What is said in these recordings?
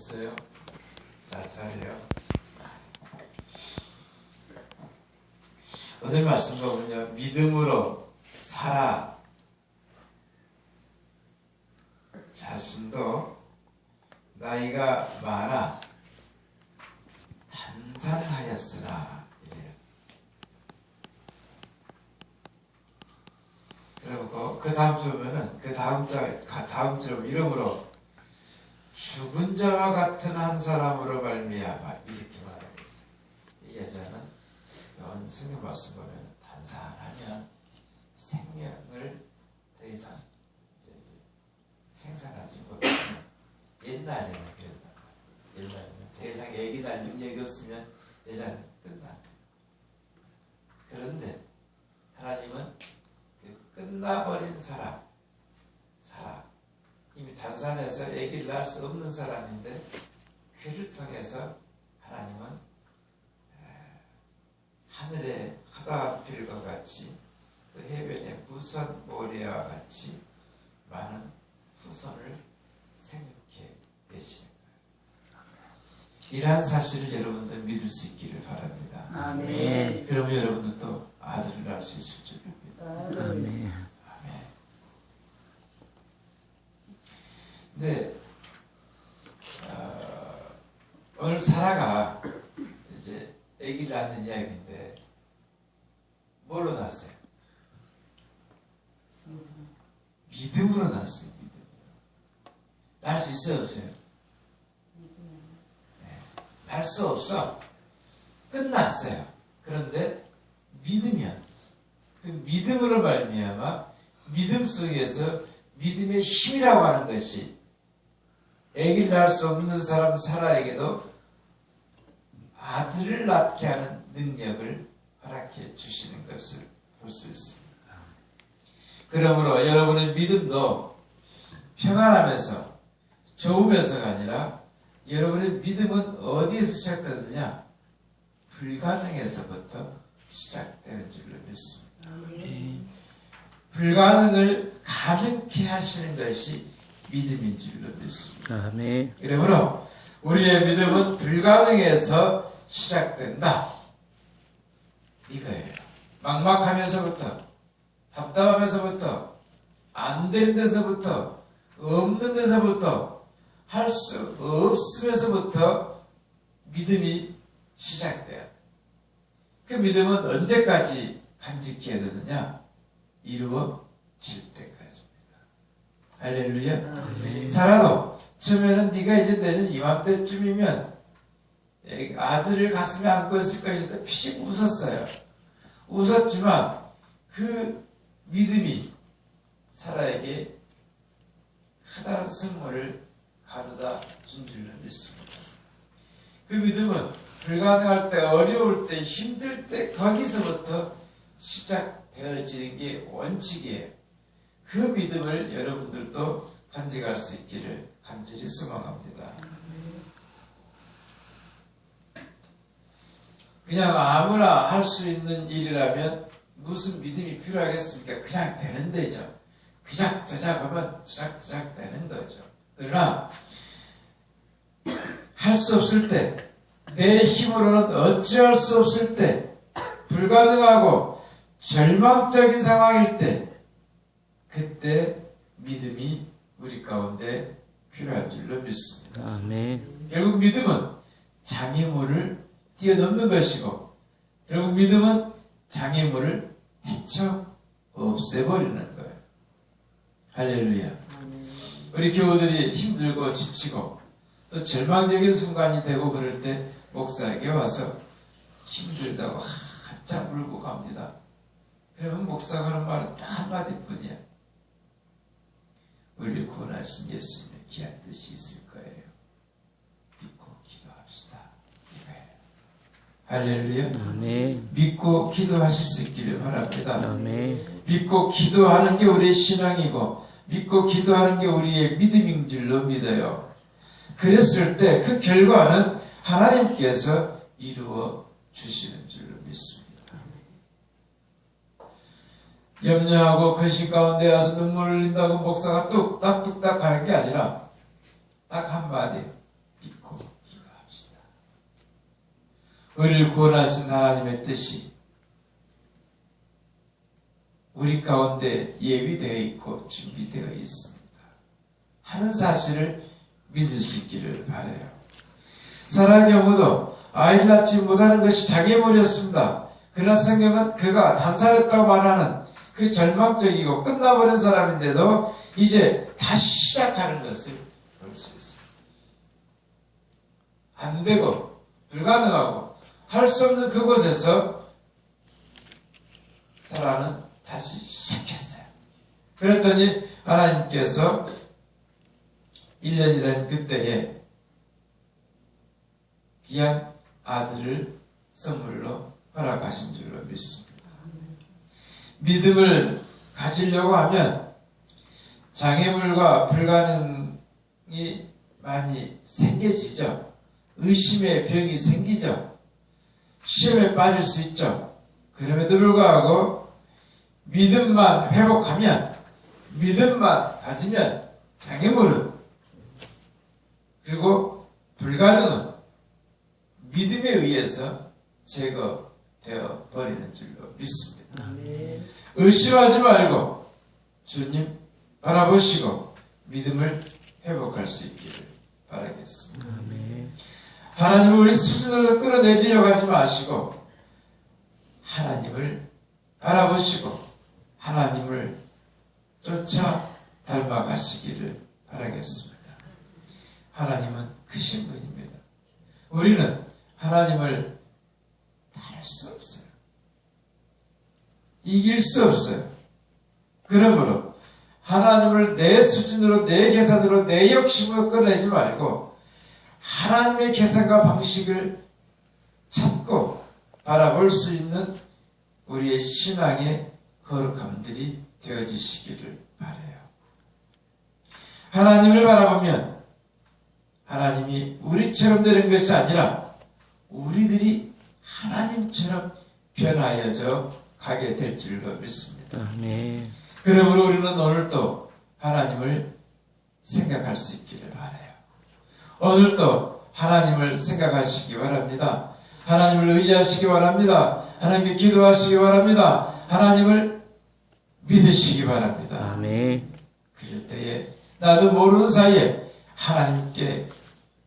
있어요? 쌀쌀해요. 오늘 말씀 보면요. 믿음으로 살아. 자신도 나이가 많아 단산하였으나 이래요. 그리고 그 다음 주 보면은 그 다음 자 다음 주 이름으로 죽은 자와 같은 한 사람으로 말미암아 이렇게 말하고 있어요. 이 여자는 성경 말씀 보면 단산하면 생명을 더 이상 생산하지 못하는 옛날에는 그랬다. 옛날에는 더 이상 애기 낳을 능력이 없으면 여자는 끝나. 그런데 하나님은 그 끝나버린 사람, 이미 단산해서 아기를 낳을 수 없는 사람인데 그를 통해서 하나님은 에, 하늘의 하다한 필과 같이 또 해변의 무수한 모래와 같이 많은 후손을 생육해 내시는 거예요. 이러한 사실을 여러분들 믿을 수 있기를 바랍니다. 아멘. 그러면 여러분들도 아들을 낳을 수 있을 줄. 아멘. 아멘. 네, 어, 오늘 사라가 이제 아기를 낳는 이야기인데 뭘로 낳았어요? 믿음으로 낳았어요. 낳을 수 있어요, 없어요? 네, 낳을 수 없어. 끝났어요. 그런데 믿으면 그 믿음으로 말미암아 믿음 속에서 믿음의 힘이라고 하는 것이 아기를 낳을 수 없는 사람 사라에게도 아들을 낳게 하는 능력을 허락해 주시는 것을 볼 수 있습니다. 그러므로 여러분의 믿음도 평안하면서 좋으면서가 아니라 여러분의 믿음은 어디에서 시작되느냐? 불가능에서부터 시작되는 줄로 믿습니다. 불가능을 가능케 하시는 것이 믿음인 줄로 믿습니다. 아멘. 그러므로 우리의 믿음은 불가능에서 시작된다. 이거예요. 막막하면서부터, 답답하면서부터, 안 되는 데서부터, 없는 데서부터, 할 수 없으면서부터 믿음이 시작돼요. 그 믿음은 언제까지 간직해야 되느냐? 이루어질 때까지입니다. 할렐루야. 살아도 처음에는 네가 이제 내년 이맘때쯤이면 아들을 가슴에 안고 있을 것이다. 피식 웃었어요. 웃었지만 그 믿음이 사라에게 크다란 선물을 가져다 준 줄로 믿습니다. 그 믿음은 불가능할 때, 어려울 때, 힘들 때 거기서부터 시작되어지는 게 원칙이에요. 그 믿음을 여러분들도 간직할 수 있기를 간절히 소망합니다. 그냥 아무나 할 수 있는 일이라면 무슨 믿음이 필요하겠습니까? 그냥 되는 데죠. 그작 저작 하면 저작 저작 되는 거죠. 그러나 할 수 없을 때, 내 힘으로는 어찌할 수 없을 때, 불가능하고 절망적인 상황일 때, 그때 믿음이 우리 가운데 필요한 줄로 믿습니다. 아멘. 결국 믿음은 장애물을 뛰어넘는 것이고, 결국 믿음은 장애물을 헤쳐 없애버리는 거예요. 할렐루야. 우리 교우들이 힘들고 지치고 또 절망적인 순간이 되고 그럴 때 목사에게 와서 힘들다고 한참 울고 갑니다. 그러면 목사가 하는 말은 딱 한마디뿐이야. 구원하신 예수님의 귀한 뜻이 있을 거예요. 믿고 기도합시다. 이거예요. 할렐루야. 아멘. 믿고 기도하실 수 있기를 바랍니다. 아멘. 믿고 기도하는 게 우리의 신앙이고 믿고 기도하는 게 우리의 믿음인 줄로 믿어요. 그랬을 때 그 결과는 하나님께서 이루어 주시는 줄로 믿습니다. 염려하고 근심 가운데 와서 눈물을 흘린다고 목사가 뚝딱뚝딱 하는 게 아니라 딱 한마디 믿고 기도합시다. 우리를 구원하신 하나님의 뜻이 우리 가운데 예비되어 있고 준비되어 있습니다. 하는 사실을 믿을 수 있기를 바래요. 사랑의 어머도 아이를 낳지 못하는 것이 자기의 머리였습니다. 그러나 성경은 그가 단살했다고 말하는 그 절망적이고 끝나버린 사람인데도 이제 다시 시작하는 것을 볼 수 있어요. 안 되고 불가능하고 할 수 없는 그곳에서 사라는 다시 시작했어요. 그랬더니 하나님께서 1년이 된 그때에 귀한 아들을 선물로 허락하신 줄로 믿습니다. 믿음을 가지려고 하면 장애물과 불가능이 많이 생겨지죠. 의심의 병이 생기죠. 시험에 빠질 수 있죠. 그럼에도 불구하고 믿음만 회복하면 믿음만 가지면 장애물은 그리고 불가능은 믿음에 의해서 제거되어 버리는 줄로 믿습니다. 의심하지 말고 주님 바라보시고 믿음을 회복할 수 있기를 바라겠습니다. 하나님을 우리 수준으로 끌어내리려고 하지 마시고 하나님을 바라보시고 하나님을 쫓아 닮아가시기를 바라겠습니다. 하나님은 크신 분입니다. 우리는 하나님을 다룰 수. 이길 수 없어요. 그러므로 하나님을 내 수준으로 내 계산으로 내 욕심으로 꺼내지 말고 하나님의 계산과 방식을 찾고 바라볼 수 있는 우리의 신앙의 거룩함들이 되어지시기를 바래요. 하나님을 바라보면 하나님이 우리처럼 되는 것이 아니라 우리들이 하나님처럼 변하여져 가게 될 줄로 믿습니다. 아멘. 그러므로 우리는 오늘도 하나님을 생각할 수 있기를 바래요. 오늘도 하나님을 생각하시기 바랍니다. 하나님을 의지하시기 바랍니다. 하나님께 기도하시기 바랍니다. 하나님을 믿으시기 바랍니다. 아멘. 그럴 때에 나도 모르는 사이에 하나님께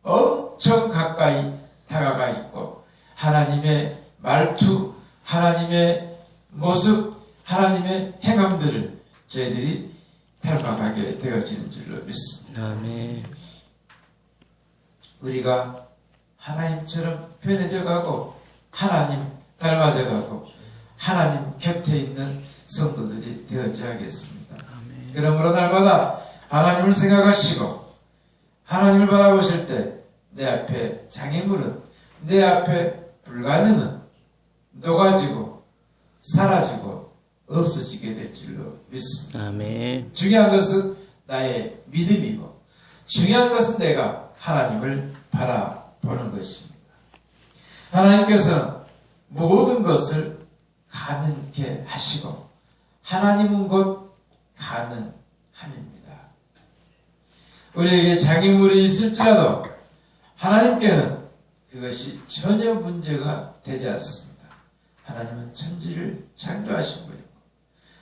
엄청 가까이 다가가 있고 하나님의 말투, 하나님의 모습, 하나님의 행함들을 저희들이 닮아가게 되어지는 줄로 믿습니다. 아멘. 우리가 하나님처럼 변해져 가고 하나님 닮아져 가고 하나님 곁에 있는 성도들이 되어져야겠습니다. 그러므로 날마다 하나님을 생각하시고 하나님을 바라보실 때 내 앞에 장애물은 내 앞에 불가능은 녹아지고 사라지고 없어지게 될 줄로 믿습니다. 아멘. 중요한 것은 나의 믿음이고 중요한 것은 내가 하나님을 바라보는 것입니다. 하나님께서는 모든 것을 가능케 하시고 하나님은 곧 가능함입니다. 우리에게 장애물이 있을지라도 하나님께는 그것이 전혀 문제가 되지 않습니다. 하나님은 천지를 창조하신 분이고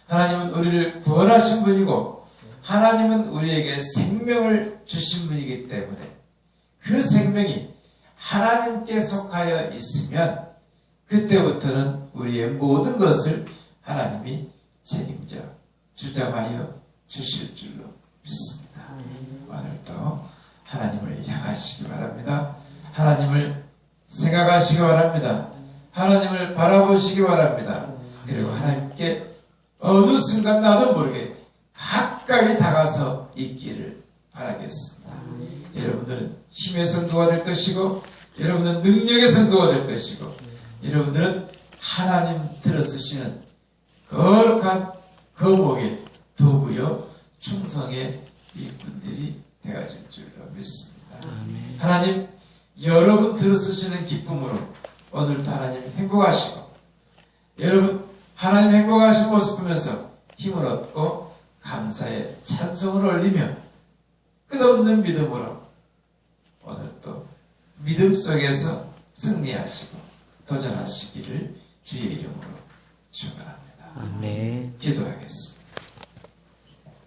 하나님은 우리를 구원하신 분이고 하나님은 우리에게 생명을 주신 분이기 때문에 그 생명이 하나님께 속하여 있으면 그때부터는 우리의 모든 것을 하나님이 책임져 주장하여 주실 줄로 믿습니다. 오늘도 하나님을 향하시기 바랍니다. 하나님을 생각하시기 바랍니다. 하나님을 바라보시기 바랍니다. 그리고 하나님께 어느 순간 나도 모르게 가까이 다가서 있기를 바라겠습니다. 여러분들은 힘의 성도가 될 것이고, 여러분들은 능력의 성도가 될 것이고, 여러분들은 하나님 들어쓰시는 거룩한 거목의 도구요 충성의 일꾼들이 되어질 줄로 믿습니다. 하나님 여러분 들어쓰시는 기쁨으로 오늘도 하나님 행복하시고 여러분 하나님 행복하신 모습 보면서 힘을 얻고 감사의 찬송을 올리며 끝없는 믿음으로 오늘 또 믿음 속에서 승리하시고 도전하시기를 주의 이름으로 축원합니다. 아멘. 기도하겠습니다.